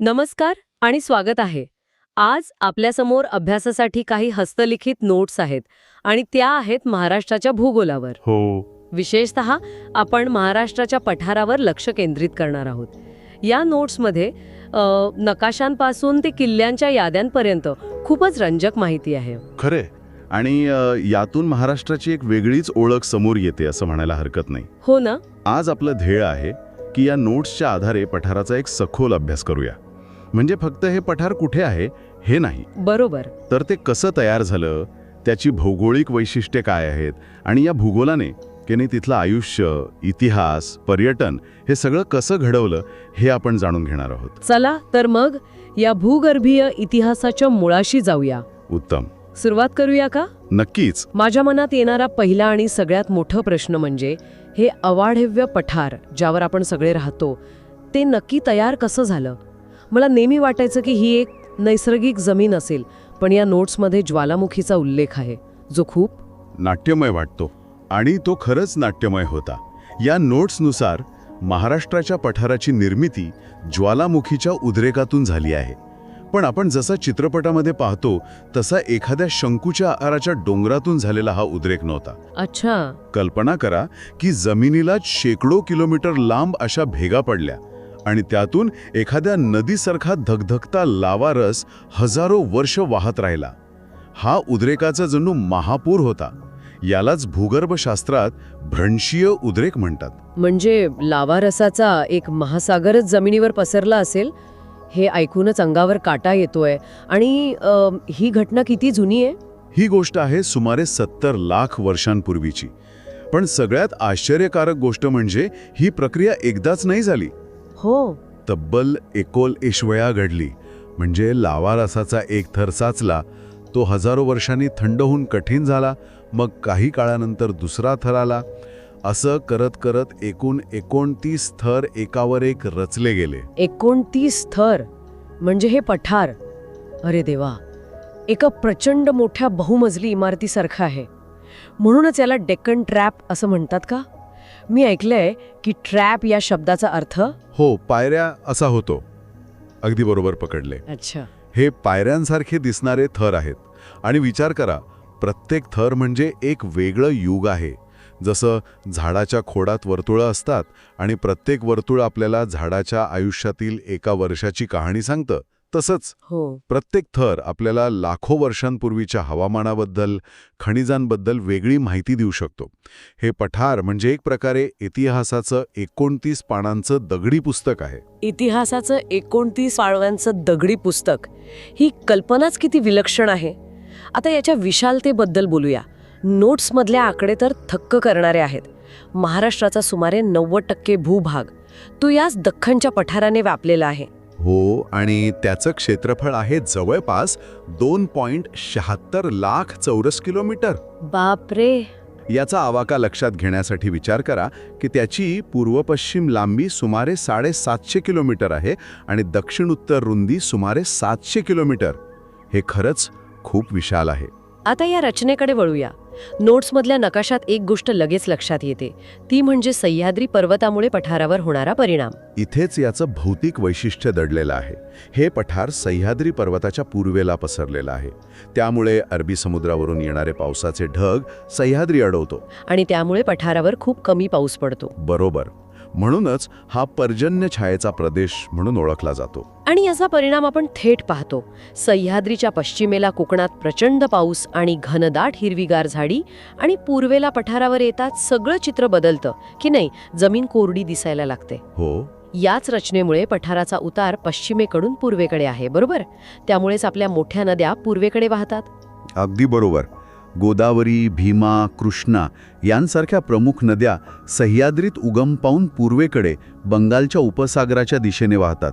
नमस्कार आणि स्वागत आहे. आज आपल्यासमोर अभ्यासासाठी काही हस्तलिखित नोट्स आहेत आणि त्या आहेत महाराष्ट्राच्या भूगोलावर. हो. विशेषत आपण महाराष्ट्राच्या पठारावर लक्ष केंद्रित करणार आहोत. या नोट्समध्ये नकाशांपासून ते किल्ल्यांच्या याद्यांपर्यंत खूपच रंजक माहिती आहे. खरे आणि यातून महाराष्ट्राची एक वेगळीच ओळख समोर येते असं म्हणायला हरकत नाही. हो ना? आज आपलं ध्येय आहे की या नोट्सच्या आधारे पठाराचा एक सखोल अभ्यास करूया. म्हणजे फक्त हे पठार कुठे आहे हे नाही. बरोबर. तर ते कसं तयार झालं? त्याची भौगोलिक वैशिष्ट्ये काय आहेत? आणि या भूगोलाने की नाही तिथलं आयुष्य इतिहास पर्यटन हे सगळं कसं घडवलं हे आपण जाणून घेणार आहोत. चला तर मग या भूगर्भीय इतिहासाच्या मुळाशी जाऊया. उत्तम. सुरुवात करूया का? नक्कीच. माझ्या मनात येणारा पहिला आणि सगळ्यात मोठं प्रश्न म्हणजे हे अवाढव्य पठार ज्यावर आपण सगळे राहतो ते नक्की तयार कसं झालं? मला नेहमी वाटायचं की ही एक नैसर्गिक जमीन असेल पण या नोट्समध्ये ज्वालामुखीचा उल्लेख आहे जो खूप नाट्यमय वाटतो आणि तो खरंच नाट्यमय होता. या नोट्सनुसार महाराष्ट्राच्या पठाराची निर्मिती ज्वालामुखीच्या उद्रेकातून झाली आहे. पण आपण जसा चित्रपटामध्ये पाहतो तसा एखाद्या शंकूच्या आकाराच्या डोंगरातून झालेला हा उद्रेक नव्हता. अच्छा. कल्पना करा की जमिनीलाच शेकडो किलोमीटर लांब अशा भेगा पडल्या. आणि त्यातून एखाद्या नदीसारखा धगधगता लावा रस हजारो वर्ष वाहत राहिला. हा उद्रेकाचा जणू महापूर होता. यालाच भूगर्भशास्त्रात भ्रंशीय उद्रेक म्हणतात. म्हणजे लावा रसाचा एक महासागरच जमिनीवर पसरला असेल हे ऐकूनच अंगावर काटा येतोय. आणि ही घटना किती जुनी आहे? ही गोष्ट आहे सुमारे सत्तर लाख वर्षांपूर्वीची. पण सगळ्यात आश्चर्यकारक गोष्ट म्हणजे ही प्रक्रिया एकदाच नाही झाली. हो. तब्बल एकोल एशवया घडली. म्हणजे लावा रसाचा एक थर साचला तो हजारो वर्षांनी थंड होऊन कठीण झाला मग काही काळानंतर दुसरा थर आला. असं करत करत एकूण एकोणतीस थर एकावर एक रचले गेले. एकोणतीस थर. म्हणजे हे पठार. अरे देवा. एका प्रचंड मोठ्या बहुमजली इमारतीसारखं आहे. म्हणूनच याला डेक्कन ट्रॅप असं म्हणतात का? मी ऐकलंय की ट्रॅप या शब्दाचा अर्थ हो पायऱ्या असा होतो. अगदी बरोबर पकडले. अच्छा. हे पायऱ्यांसारखे दिसणारे थर आहेत. आणि विचार करा प्रत्येक थर म्हणजे एक वेगळं युग आहे. जसं झाडाच्या खोडात वर्तुळं असतात आणि प्रत्येक वर्तुळ आपल्याला झाडाच्या आयुष्यातील एका वर्षाची कहाणी सांगतं. तसंच हो. प्रत्येक थर आपल्याला लाखो वर्षांपूर्वीच्या हवामानाबद्दल खनिजांबद्दल वेगळी माहिती देऊ शकतो. हे पठार म्हणजे एक प्रकारे इतिहासाचं एकोणतीस पानांचं दगडी पुस्तक आहे. इतिहासाचं एकोणतीस पाळव्यांचं दगडी पुस्तक. ही कल्पनाच किती विलक्षण आहे. आता याच्या विशालतेबद्दल बोलूया. नोट्समधले आकडे तर थक्क करणारे आहेत. महाराष्ट्राचा सुमारे नव्वद टक्के भूभाग. तो याच दख्खनच्या पठाराने व्यापलेला आहे. हो आणि त्याचं क्षेत्रफळ आहे जवळपास दोन पॉइंट शहात्तर लाख चौरस किलोमीटर. बापरे! याचा आवाका लक्षात घेण्यासाठी विचार करा की त्याची पूर्व पश्चिम लांबी सुमारे साडेसातशे किलोमीटर आहे आणि दक्षिण उत्तर रुंदी सुमारे सातशे किलोमीटर. हे खरंच खूप विशाल आहे. आता या रचनेकडे वळूया. नोट्समधल्या नकाशात एक गोष्ट लगेच लक्षात येते. ती म्हणजे सह्याद्री पर्वतामुळे पठारावर होणारा परिणाम. इथेच याचं भौतिक वैशिष्ट्य दडलेलं आहे. हे पठार सह्याद्री पर्वताच्या पूर्वेला पसरलेलं आहे. त्यामुळे अरबी समुद्रावरून येणारे पावसाचे ढग सह्याद्री अडवतो. आणि त्यामुळे पठारावर खूप कमी पाऊस पडतो. बरोबर. म्हणूनच हा पर्जन्य छायेचा प्रदेश म्हणून ओळखला जातो. आणि याचा परिणाम आपण थेट पाहतो. सह्याद्रीच्या पश्चिमेला कोकणात प्रचंड पाऊस आणि घनदाट हिरवीगार झाडी आणि पूर्वेला पठारावर येतात सगळं चित्र बदलतं की नाही? जमीन कोरडी दिसायला लागते. हो. याच रचनेमुळे पठाराचा उतार पश्चिमेकडून पूर्वेकडे आहे बरोबर? त्यामुळेच आपल्या मोठ्या नद्या पूर्वेकडे वाहतात. अगदी बरोबर. गोदावरी भीमा कृष्णा यांसारख्या प्रमुख नद्या सह्याद्रीत उगम पावून पूर्वेकडे बंगालच्या उपसागराच्या दिशेने वाहतात.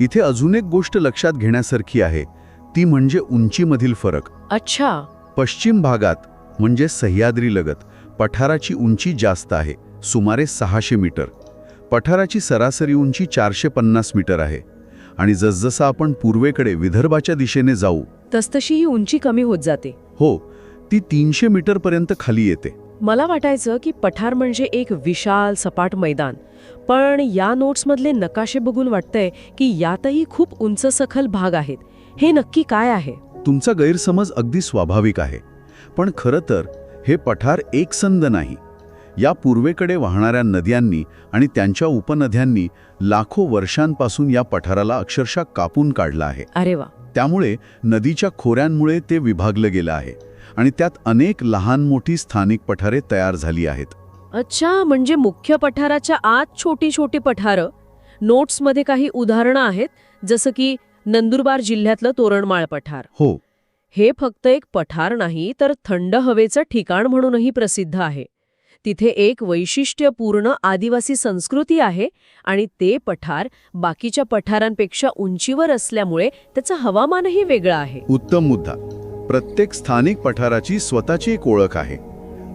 इथे अजून एक गोष्ट लक्षात घेण्यासारखी आहे. ती म्हणजे उंचीमधील फरक. अच्छा. पश्चिम भागात म्हणजे सह्याद्रीलगत पठाराची उंची जास्त आहे सुमारे सहाशे मीटर. पठाराची सरासरी उंची चारशे पन्नास मीटर आहे. आणि जसजसं आपण पूर्वेकडे विदर्भाच्या दिशेने जाऊ तसतशी ही उंची कमी होत जाते. हो ती तीनशे मीटरपर्यंत खाली येते. मला वाटायचं की पठार म्हणजे एक विशाल सपाट मैदान पण या नोट्समधले नकाशे बघून वाटतंय की यातही खूप उंच सखल भाग आहेत. हे नक्की काय आहे? तुमचा गैरसमज अगदी स्वाभाविक आहे पण खरं तर हे पठार एकसंध नाही. या पूर्वेकडे वाहणाऱ्या नद्यांनी आणि त्यांच्या उपनद्यांनी लाखो वर्षांपासून या पठाराला अक्षरशः कापून काढलं आहे. अरे वा. त्यामुळे नदीच्या खोऱ्यांमुळे ते विभागलं गेलं आहे. आणि त्यात अनेक लहान मोठी स्थानिक पठारे तयार झाली आहेत. अच्छा म्हणजे मुख्य पठाराच्या आत छोटी छोटी पठारं. नोट्समध्ये काही उदाहरणं आहेत जसं की नंदुरबार जिल्ह्यातलं तोरणमाळ पठार. हो. हे फक्त एक पठार नाही तर थंड हवेचं ठिकाण म्हणूनही प्रसिद्ध आहे. तिथे एक वैशिष्ट्यपूर्ण आदिवासी संस्कृती आहे आणि ते पठार बाकीच्या पठारांपेक्षा उंचीवर असल्यामुळे त्याचं हवामानही वेगळं आहे. उत्तम मुद्दा. प्रत्येक स्थानिक पठाराची स्वतःची एक ओळख आहे.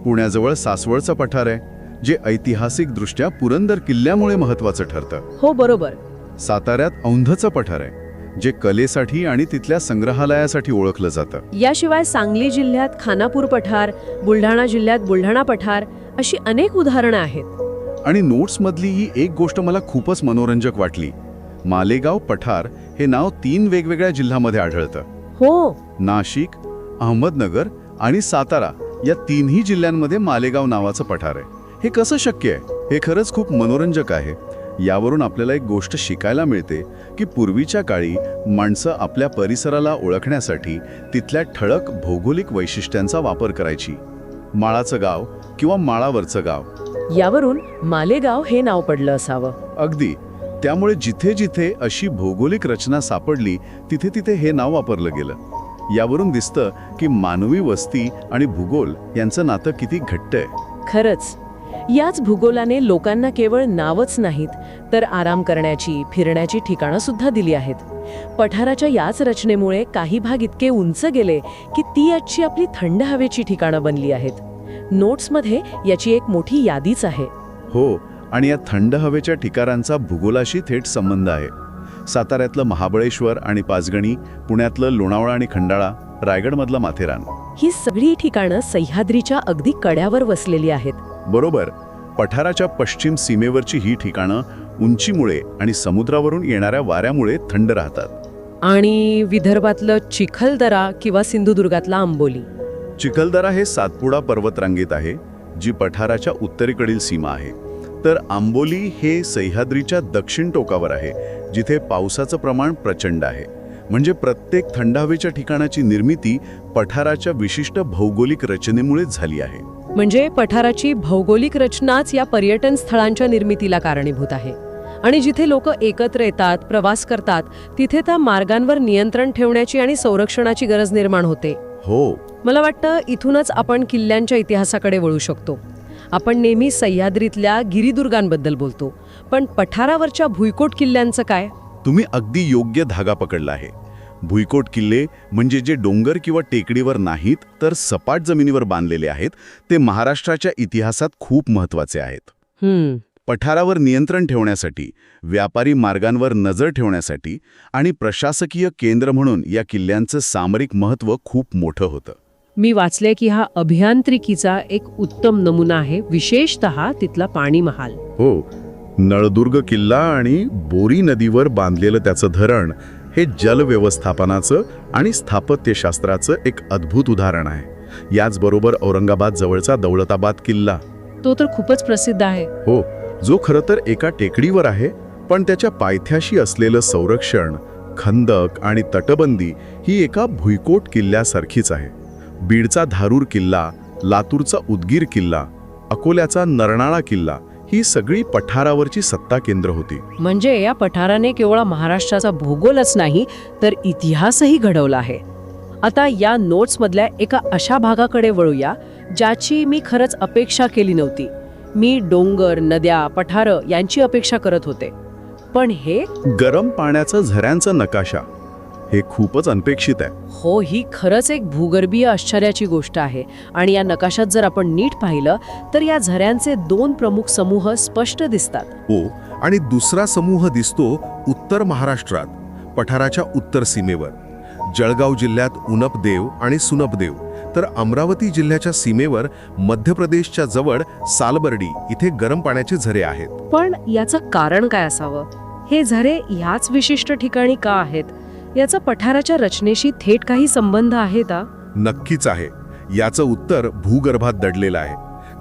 पुण्याजवळ सासवडचं पठार आहे जे ऐतिहासिकदृष्ट्या पुरंदर किल्ल्यामुळे महत्वाचं ठरतं. हो बरोबर. साताऱ्यात औंधचं पठार आहे जे कलेसाठी आणि तिथल्या संग्रहालयासाठी ओळखलं जातं. याशिवाय सांगली जिल्ह्यात खानापूर पठार बुलढाणा जिल्ह्यात बुलढाणा पठार अशी अनेक उदाहरणं आहेत. आणि नोट्समधली ही एक गोष्ट मला खूपच मनोरंजक वाटली. मालेगाव पठार हे नाव तीन वेगवेगळ्या जिल्ह्यामध्ये आढळतं. हो. नाशिक अहमदनगर आणि सातारा या तिन्ही जिल्ह्यांमध्ये मालेगाव नावाचं पठार आहे. हे कसं शक्य आहे? हे खरंच खूप मनोरंजक आहे. यावरून आपल्याला एक गोष्ट शिकायला मिळते की पूर्वीच्या काळी माणसं आपल्या परिसराला ओळखण्यासाठी तिथल्या ठळक भौगोलिक वैशिष्ट्यांचा वापर करायची. माळाचं गाव किंवा माळावरचं गाव. यावरून मालेगाव हे नाव पडलं असावं. अगदी. त्यामुळे जिथे जिथे अशी भौगोलिक रचना सापडली तिथे तिथे हे नाव वापरलं गेलं. यावरून दिसतं की मानवी वस्ती आणि भूगोल यांचं नातं किती घट्ट आहे. खरंच. याच भूगोलाने लोकांना केवळ नावच नाहीत तर आराम करण्याची फिरण्याची ठिकाणं सुद्धा दिली आहेत. पठाराच्या याच रचनेमुळे काही भाग इतके उंच गेले की ती आजची आपली थंड हवेची ठिकाणं बनली आहेत. नोट्समध्ये याची एक मोठी यादीच आहे. हो आणि या थंड हवेच्या ठिकाणांचा भूगोलाशी थेट संबंध आहे. साताऱ्यातलं महाबळेश्वर आणि पाचगणी पुण्यातलं लोणावळा आणि खंडाळा रायगडमधलं माथेरान. ही सगळी ठिकाणं सह्याद्रीच्या अगदी कड्यावर वसलेली आहेत. बरोबर. पठाराच्या पश्चिम सीमेवरची ही ठिकाणं उंचीमुळे आणि समुद्रावरून येणाऱ्या वाऱ्यामुळे थंड राहतात. आणि विदर्भातलं चिखलदरा किंवा सिंधुदुर्गातला आंबोली. चिखलदरा हे सातपुडा पर्वतरांगेत आहे जी पठाराच्या उत्तरेकडील सीमा आहे. तर आंबोली हे सह्याद्रीच्या दक्षिण टोकावर आहे जिथे पावसाचं प्रमाण प्रचंड आहे. म्हणजे प्रत्येक थंड हवेच्या ठिकाणाची निर्मिती पठाराच्या विशिष्ट भौगोलिक रचनेमुळेच झाली आहे. म्हणजे पठाराची भौगोलिक रचनाच या पर्यटन स्थळांच्या निर्मितीला कारणीभूत आहे. आणि जिथे लोक एकत्र येतात प्रवास करतात तिथे त्या मार्गांवर नियंत्रण ठेवण्याची आणि संरक्षणाची गरज निर्माण होते. हो. मला वाटतं इथूनच आपण किल्ल्यांच्या इतिहासाकडे वळू शकतो. आपण नेहमी सह्याद्रीतल्या गिरिदुर्गांबद्दल बोलतो. पण पठारावरच्या भुईकोट किल्ल्यांचं काय? तुम्ही अगदी योग्य धागा पकडला आहे. भुईकोट किल्ले म्हणजे जे डोंगर किंवा टेकडीवर नाहीत तर सपाट जमिनीवर बांधलेले आहेत ते महाराष्ट्राच्या इतिहासात खूप महत्त्वाचे आहेत. पठारावर नियंत्रण ठेवण्यासाठी व्यापारी मार्गांवर नजर ठेवण्यासाठी आणि प्रशासकीय केंद्र म्हणून या किल्ल्यांचं सामरिक महत्त्व खूप मोठं होतं. मी वाचले की हा अभियांत्रिकीचा एक उत्तम नमुना आहे. विशेषतः तिथला पाणी महाल. हो नळदुर्ग किल्ला आणि बोरी नदीवर बांधलेलं त्याचं धरण हे जल व्यवस्थापनाचं आणि स्थापत्यशास्त्राचं एक अद्भुत उदाहरण आहे. याचबरोबर औरंगाबाद जवळचा दौलताबाद किल्ला. तो तर खूपच प्रसिद्ध आहे. हो जो खरं तर एका टेकडीवर आहे पण त्याच्या पायथ्याशी असलेलं संरक्षण खंदक आणि तटबंदी ही एका भुईकोट किल्ल्यासारखीच आहे. बीडचा धारूर किल्ला लातूरचा उदगीर किल्ला अकोल्याचा नरनाळा किल्ला ही सगळी पठारावरची सत्ता केंद्र होती. म्हणजे या पठाराने केवळ महाराष्ट्राचा भूगोलच नाही तर इतिहासही घडवला आहे. आता या नोट्समधल्या एका अशा भागाकडे वळूया ज्याची मी खरंच अपेक्षा केली नव्हती. मी डोंगर नद्या पठारं यांची अपेक्षा करत होते. पण हे गरम पाण्याचा झऱ्यांचा नकाशा हे खूपच अनपेक्षित आहे. हो ही खरंच एक भूगर्भीय आश्चर्याची गोष्ट आहे. आणि या नकाशात जर आपण नीट पाहिलं तर या झऱ्यांचे दोन प्रमुख समूह स्पष्ट दिसतात. हो आणि दुसरा समूह दिसतो उत्तर महाराष्ट्रात पठाराच्या उत्तर सीमेवर. जळगाव जिल्ह्यात उनपदेव आणि सुनपदेव. तर अमरावती जिल्ह्याच्या सीमेवर मध्य प्रदेशच्या जवळ सालबर्डी इथे गरम पाण्याचे झरे आहेत. पण याचं कारण काय असावं? हे झरे ह्याच विशिष्ट ठिकाणी का आहेत? याचा पठाराच्या रचनेशी थेट काही संबंध आहे का नक्कीच आहे. याचं उत्तर भूगर्भात दडलेलं आहे.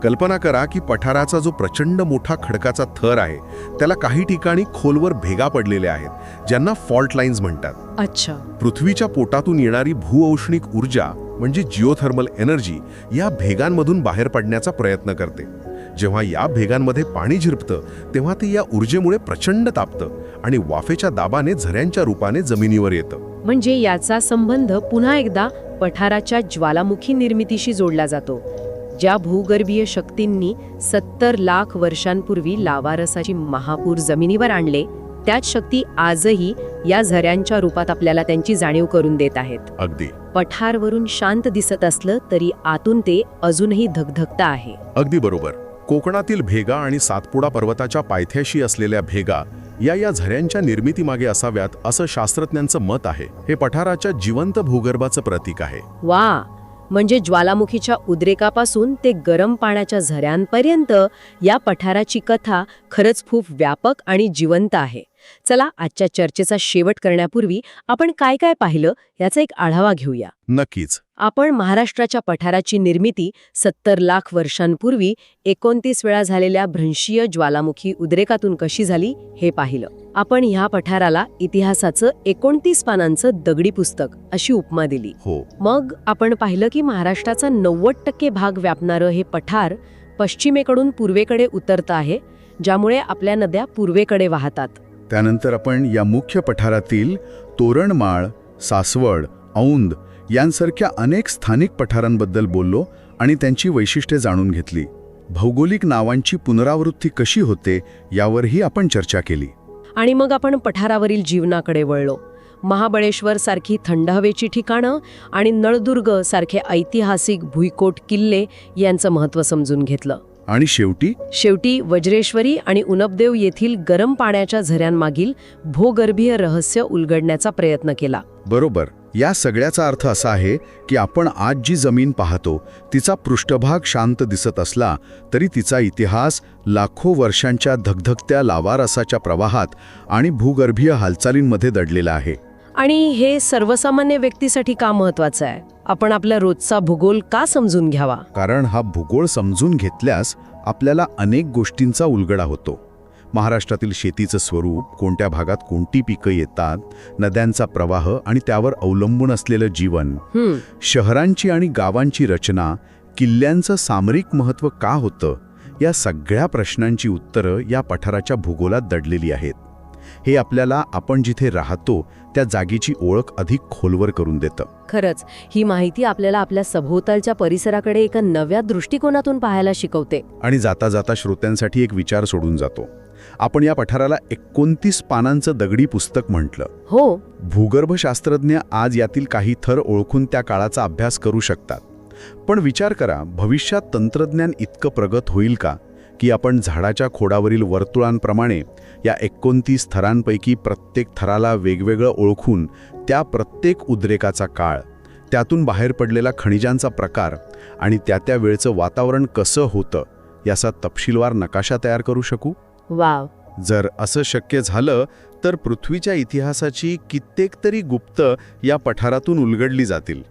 कल्पना करा की पठाराचा जो प्रचंड मोठा खडकाचा थर आहे त्याला काही ठिकाणी खोलवर भेगा पडलेल्या आहेत ज्यांना फॉल्ट लाईन्स म्हणतात. अच्छा. पृथ्वीच्या पोटातून येणारी भूऔष्णिक ऊर्जा म्हणजे जिओथर्मल एनर्जी या भेगांमधून बाहेर पडण्याचा प्रयत्न करते. जेव्हा या भेगांमध्ये पाणी झिरपतं तेव्हा ते या ऊर्जेमुळे प्रचंड तापतं आणि वाफेच्या दाबाने झऱ्यांच्या रूपाने जमिनीवर येतं. म्हणजे याचा संबंध पुन्हा एकदा पठाराच्या ज्वालामुखी निर्मितीशी जोडला जातो ज्या भूगर्भीय शक्तींनी सत्तर लाख वर्षांपूर्वी लावारसाची महापूर जमिनीवर आणले त्याच शक्ती आजही या झऱ्यांच्या रूपात आपल्याला त्यांची जाणीव करून देत आहेत. अगदी. पठारवरून शांत दिसत असलं तरी आतून ते अजूनही धगधगता आहे. अगदी बरोबर. कोकणातील भेगा आणि सातपुडा पर्वताच्या पायथ्याशी असलेल्या भेगा या या झऱ्यांच्या निर्मितीमागे असाव्यात असं शास्त्रज्ञांचं मत आहे. हे पठाराच्या जिवंत भूगर्भाचं प्रतीक आहे. वा! म्हणजे ज्वालामुखीच्या उद्रेकापासून ते गरम पाण्याच्या झऱ्यांपर्यंत या पठाराची कथा खरंच खूप व्यापक आणि जिवंत आहे. चला आजच्या चर्चेचा शेवट करण्यापूर्वी आपण काय काय पाहिलं याचा एक आढावा घेऊया. नक्कीच. आपण महाराष्ट्राच्या पठाराची निर्मिती सत्तर लाख वर्षांपूर्वी एकोणतीस वेळा झालेल्या भ्रंशीय ज्वालामुखी उद्रेकातून कशी झाली हे पाहिलं. आपण ह्या पठाराला इतिहासाचं एकोणतीस पानांचं दगडी पुस्तक अशी उपमा दिली. हो. मग आपण पाहिलं की महाराष्ट्राचा नव्वद टक्के भाग व्यापणारं हे पठार पश्चिमेकडून पूर्वेकडे उतरतं आहे ज्यामुळे आपल्या नद्या पूर्वेकडे वाहतात. त्यानंतर आपण या मुख्य पठारातील तोरणमाळ सासवड औंद यांसारख्या अनेक स्थानिक पठारांबद्दल बोललो आणि त्यांची वैशिष्ट्ये जाणून घेतली. भौगोलिक नावांची पुनरावृत्ती कशी होते यावरही आपण चर्चा केली. आणि मग आपण पठारावरील जीवनाकडे वळलो. महाबळेश्वर सारखी थंड हवेची ठिकाणं आणि नळदुर्ग सारखे ऐतिहासिक भुईकोट किल्ले यांचं महत्त्व समजून घेतलं. आणि शेवटी? शेवटी वज्रेश्वरी आणि उनपदेव येथील गरम पाण्याच्या झऱ्यांमागील भूगर्भीय रहस्य उलगडण्याचा प्रयत्न केला. बरोबर. या सगळ्याचा अर्थ असा आहे की आपण आज जी जमीन पाहतो तिचा पृष्ठभाग शांत दिसत असला तरी तिचा इतिहास लाखो वर्षांच्या धगधगत्या लावारसाच्या प्रवाहात आणि भूगर्भीय हालचालींमध्ये दडलेला आहे. आणि हे सर्वसामान्य व्यक्तीसाठी का महत्वाचं आहे? आपण आपला रोजचा भूगोल का समजून घ्यावा? कारण हा भूगोल समजून घेतल्यास आपल्याला अनेक गोष्टींचा उलगडा होतो. महाराष्ट्रातील शेतीचं स्वरूप कोणत्या भागात कोणती पिकं येतात नद्यांचा प्रवाह आणि त्यावर अवलंबून असलेलं जीवन शहरांची आणि गावांची रचना किल्ल्यांचं सामरिक महत्त्व का होतं या सगळ्या प्रश्नांची उत्तरं या पठाराच्या भूगोलात दडलेली आहेत. हे आपल्याला आपण जिथे राहतो त्या जागेची ओळख अधिक खोलवर करून देतं. खरंच ही माहिती आपल्याला आपल्या सभोवतालच्या परिसराकडे एका नव्या दृष्टिकोनातून पाहायला शिकवते. आणि जाता जाता श्रोत्यांसाठी एक विचार सोडून जातो. आपण या पठाराला एकोणतीस पानांचं दगडी पुस्तक म्हटलं. हो. भूगर्भशास्त्रज्ञ आज यातील काही थर ओळखून त्या काळाचा अभ्यास करू शकतात. पण विचार करा भविष्यात तंत्रज्ञान इतकं प्रगत होईल का? की आपण झाडाच्या खोडावरील वर्तुळांप्रमाणे या एकोणतीस थरांपैकी प्रत्येक थराला वेगवेगळं ओळखून त्या प्रत्येक उद्रेकाचा काळ त्यातून बाहेर पडलेला खनिजांचा प्रकार आणि त्या त्या वेळचं वातावरण कसं होतं याचा तपशीलवार नकाशा तयार करू शकू? वाव! जर असं शक्य झालं तर पृथ्वीच्या इतिहासाची कित्येक तरी गुप्त या पठारातून उलगडली जातील.